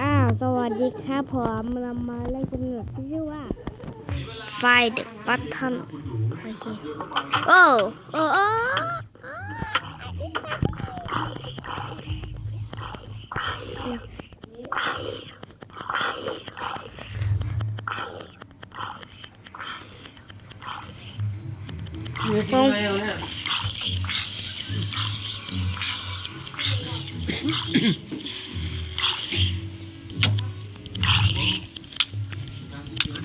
อ้าว สวัสดีครับผมเรามาเล่นเกมหนึ่งที่ชื่อว่าไฟเด็กบัตทันโอเคโอ้โอ้โอ้อยู่ตรง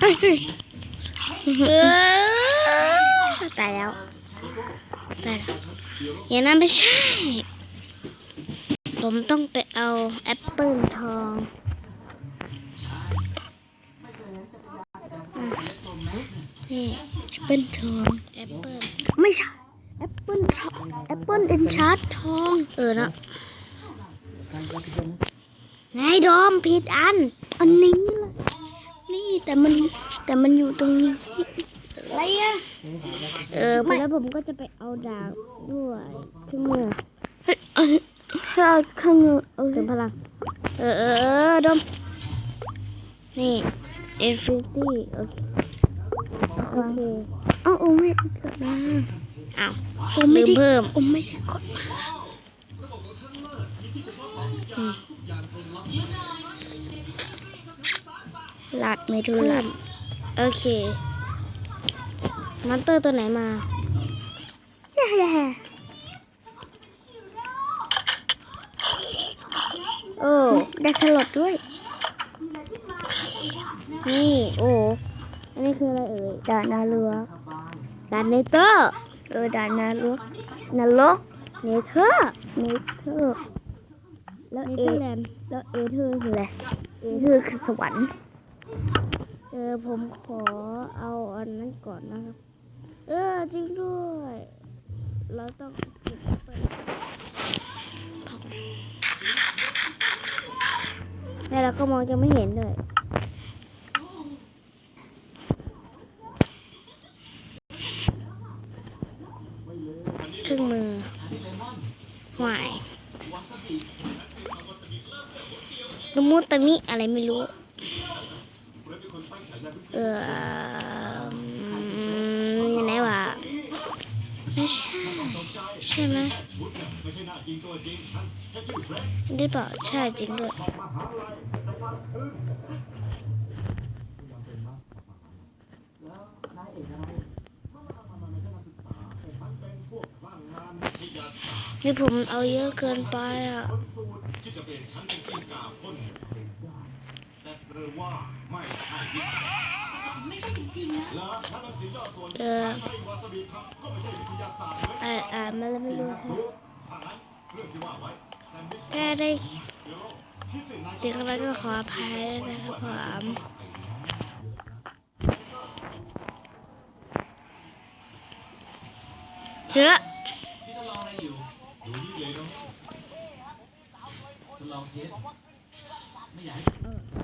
ตายแล้วตายแล้วอย่างนั้นไม่ใช่ ผมต้องไปเอาแอปเปิลทองนี่แอปเปิลทองแอปเปิลไม่ใช่แอปเปิลทองแอปเปิลเอ็นชาร์ตทองเออนะไงดอมผิดอัน อันนี้ละ แต่มันแต่มันอยู่ตรงนี้อะไรอะเออแล้วผมก็จะไปเอาดาบด้วยที่มือเฮ้ยเอาเอาข้างมือเอาถึงพลังเออเออเออดมนี่อินฟินิตี้โอเคโอเคเอ้าโอ้ไม่กดมาอ้าวผมไม่ได้เพิ่มผมไม่ได้กดมาอืมห ลัดไม่ดูหลัด โอเค มอนเตอร์ตัวไหนมาแย่โอ้ได้แครอทด้วย นี่ โอ้ อันนี้คืออะไรเอ่ยด่านนาเรือด่านเนเตอร์เออด่านนาเรือนรกเนเธอร์เนเธอร์แล้วเอแล้วเอเธอร์คืออะไรเอเธอร์คือสวรรค์ เออผมขอเอาอันนั้นก่อนนะครับ เออจริงด้วย เราต้องเก็บไปแล้วเราก็มองจะไม่เห็นด้วยเครื่องมือหวายลมุตะมิอะไรไม่รู้ เอออยู่ไหนวะ ไม่ใช่ ใช่ไหมหรือเปล่าใช่จริงด้วยนี่ผมเอาเยอะเกินไปอะเอ เออ่านอ่านมาแล้วไม่รู้ค่ะถ้าได้ติดอะไรก็ขออภัยด้วยนะครับผมเฮ้ยที่ทดลองอะไรอยู่ ดูนี่เลยเนาะทดลองเทสไม่อยากให้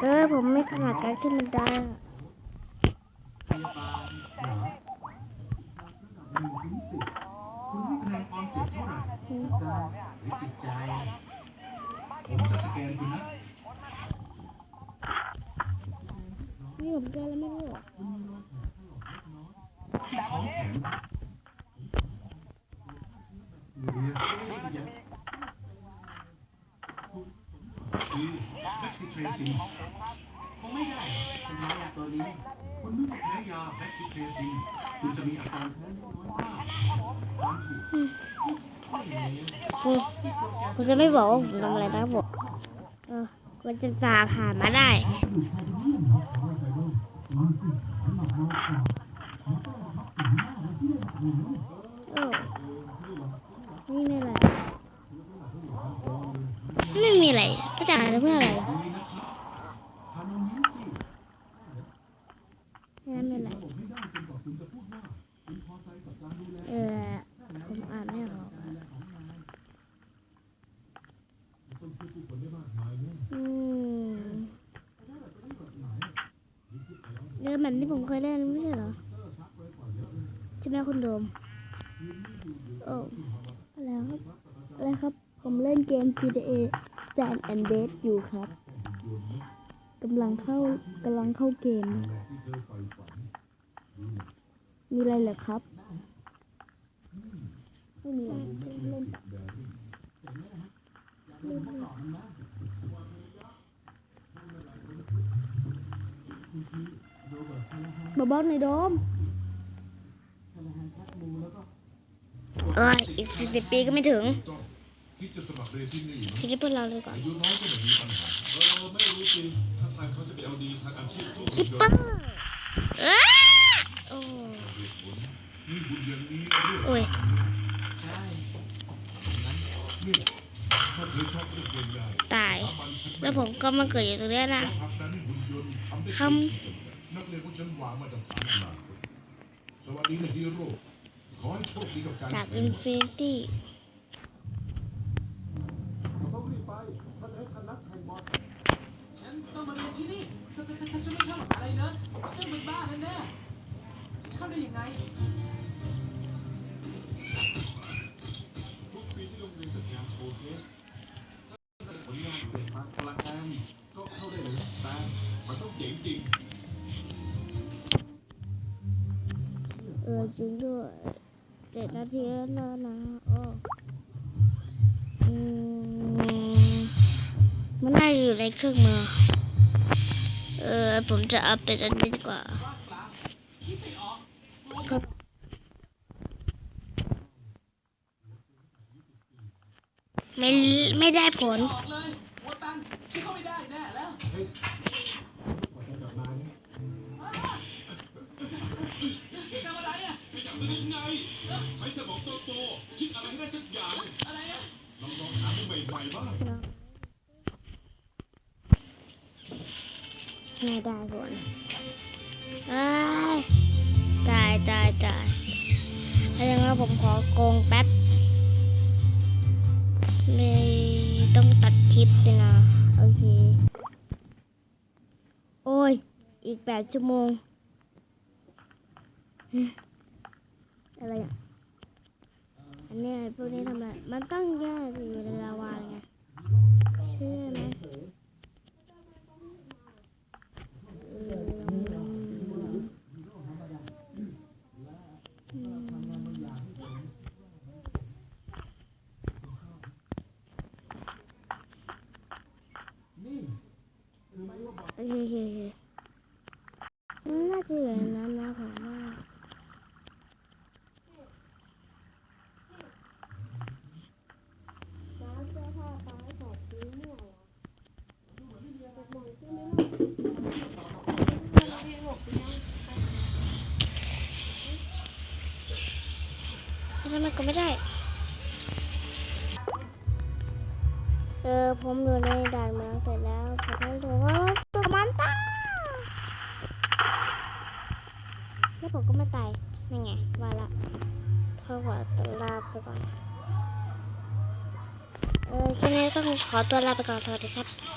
เออผมไม่ถนัดการขึ้นบันไดอะพยาบาลเหรอหนึ่งถึงสิบคุณให้คะแนนความเจ็บเท่าไหร่กายหรือจิตใจ ผมจะสแกนคุณนะนี่ผมเจอแล้วไม่รู้อะที่ท้องแขนเรือคือแม็กซิ เทรซินคงไม่ได้ฉันยายาตัวนี้ คุณไม่แพ้ยาแม็กซิเทรซินคุณจะมีอาการแพ้น้อยมากความผิวผมผมจะไม่บอกว่าผมทำอะไรนะผมเออมันจะสาผ่านมาได้นี่ไม่อะไรไม่มีอะไรก็จะหาเพื่ออะไรนั่นไม่อะไร เออ ผมอ่านไม่ออกอืม เรื่องมันที่ผมเคยเล่นไม่ใช่เหรอใช่ไหมคุณโดมโอ้อะไรครับอะไรครับ ผมเล่นเกม GTA San Andreas อยู่ครับกำลังเข้ากำลังเข้าเกม มีอะไรเหรอครับไม่มีอะไรเล่นเล่น มาบอกในอยโดมเอ้ยอีกสี่สิบปีก็ไม่ถึงคิดจะสมัครเรียนที่นี่คิดที่พวกเราเลยก่อนอายุน้อยก็ไม่มีปัญหาเออไม่รู้สิถ้าทางเขาจะไปเอาดีทางอาชีพสู้คิปยเปอนต์ร์อ้าโอ้เหตุผลนี่บุญอย่างนี้เรื่องโอ้ยใช่งั้นนี่ถ้าเธอชอบเรื่องเรียนใหญ่ตายสามัญชั้นแล้วผมก็มาเกิดอยู่ตรงเนี้ยนะแล้วผลักดันให้หุ่นยนต์ทำได้ค นักเรียนของฉันวางมาตรฐานอนาคตสวัสดีนะฮีโร่ขอให้โชคดีกับการจากแข่อิงนฟินิตี้ต้องรีบไปถ้าจะให้คณะแข่งบอลฉันต้องมาเรียนที่นี่ถ้าถ้าถ้าฉันไม่ชอบอะไรเนอะฉันเป็นบ้าแน่ๆจะเข้าได้ยังไงทุกปีที่โรงเรียนจัดงานโชว์เคสถ้าผลงานเสร็จมาพลังงานก็เข้าได้เลยแต่มันต้องเจ๋งจริง ออจริงด้วยเจ็ดนาทีแล้วนะโอ้มันน่าอยู่ในเครื่องมือ เออ ผมจะเอาเป็นอันนี้ดีกว่าครับไม่ไม่ได้ผล ใช้สมองโตโตๆคิดอะไรให้ได้สักอย่างอะไรอะลองลองหาดูใหม่ๆบ้างไม่ได้ผลอ้ายตายตายตายถ้าอย่างนั้นผมขอโกงแป๊บไม่ต้องตัดคลิปเลยนะ โอเค โอ้ย อีกแปดชั่วโมง อะไรอะอันนี้พวกนี้ทำอะไรมันต้องแย่อยู่ในลาวาไงเชื่อไหมอืมโอเคโอเคโอเคมันน่าจะอยู่ในนั้นนะผมว่า ทำไมก็ไม่ได้ เออ ผมอยู่ในด่านเมืองเสร็จแล้วผมต้องดูว่าตัวมันตายแล้วผมก็ไม่ตายนี่ไงว่าละเท่ากับตัวลาไปก่อน เออแค่นี้ต้องขอตัวลาไปก่อน สวัสดีครับ